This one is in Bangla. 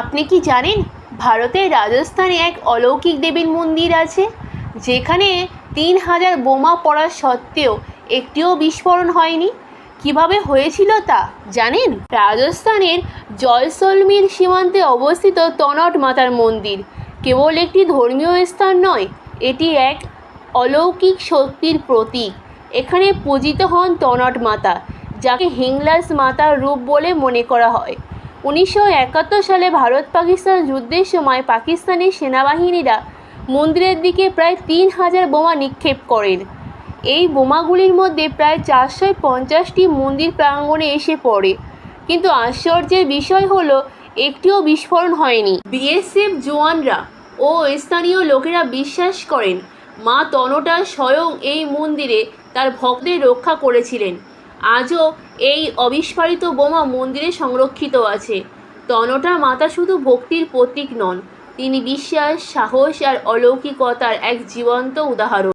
আপনি কি জানেন ভারতের রাজস্থানে এক অলৌকিক দেবীর মন্দির আছে? যেখানে তিন হাজার বোমা পড়া সত্ত্বেও একটিও বিস্ফোরণ হয়নি। কীভাবে হয়েছিল তা জানেন? রাজস্থানের জয়সলমীর সীমান্তে অবস্থিত তনট মাতার মন্দির। কেবল একটি ধর্মীয় স্থান নয়, এটি এক অলৌকিক শক্তির প্রতীক। এখানে পূজিত হন তনট মাতা, যাকে হিংলাস মাতার রূপ বলে মনে করা হয়। উনিশশো একাত্তর সালে ভারত পাকিস্তান যুদ্ধের সময় পাকিস্তানি সেনাবাহিনীরা মন্দিরের দিকে প্রায় তিন হাজার বোমা নিক্ষেপ করেন। এই বোমাগুলির মধ্যে প্রায় চারশো পঞ্চাশটি মন্দির প্রাঙ্গণে এসে পড়ে। কিন্তু আশ্চর্যের বিষয় হলো, একটিও বিস্ফোরণ হয়নি। বিএসএফ জওয়ানরা ও স্থানীয় লোকেরা বিশ্বাস করেন, মা তনটা স্বয়ং এই মন্দিরে তার ভক্তদের রক্ষা করেছিলেন। আজও এই অবিস্ফারিত বোমা মন্দিরে সংরক্ষিত আছে। তনটা মাতা শুধু ভক্তির প্রতীক নন, তিনি বিশ্বাস, সাহস আর অলৌকিকতার এক জীবন্ত উদাহরণ।